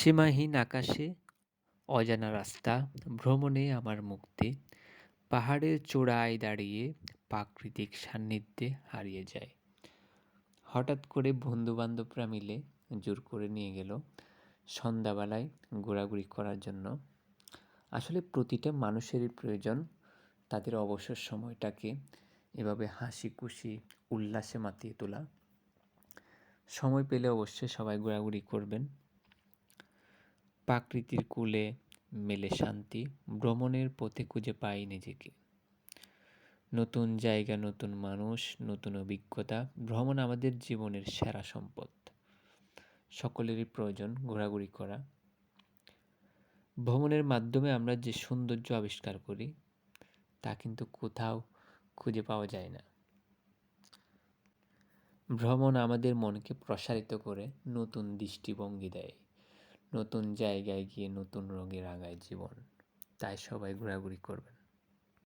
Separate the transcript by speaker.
Speaker 1: সীমাহীন আকাশে অজানা রাস্তা, ভ্রমণে আমার মুক্তি, পাহাড়ের চূড়ায় দাঁড়িয়ে প্রাকৃতিক সান্নিধ্যে হারিয়ে যায়। হঠাৎ করে বন্ধুবান্ধবরা মিলে জোর করে নিয়ে গেল সন্ধ্যাবেলায় ঘোরাঘুরি করার জন্য। আসলে প্রতিটা মানুষেরই প্রয়োজন তাদের অবসর সময়টাকে এভাবে হাসি খুশি উল্লাসে মাতিয়ে তোলা। সময় পেলে অবশ্যই সবাই ঘোরাঘুরি করবেন। প্রাকৃতির কূলে মেলে শান্তি, ভ্রমণের পথে খুঁজে পাই নিজেকে। নতুন জায়গা, নতুন মানুষ, নতুন অভিজ্ঞতা, ভ্রমণ আমাদের জীবনের সেরা সম্পদ। সকলেরই প্রয়োজন ঘোরাঘুরি করা। ভ্রমণের মাধ্যমে আমরা যে সৌন্দর্য আবিষ্কার করি, তা কিন্তু কোথাও খুঁজে পাওয়া যায় না। ভ্রমণ আমাদের মনকে প্রসারিত করে, নতুন দৃষ্টিভঙ্গি দেয়। নতুন জায়গায় গিয়ে নতুন রঙে রাঙায় জীবন। তাই সবাই ঘোরাঘুরি করবেন।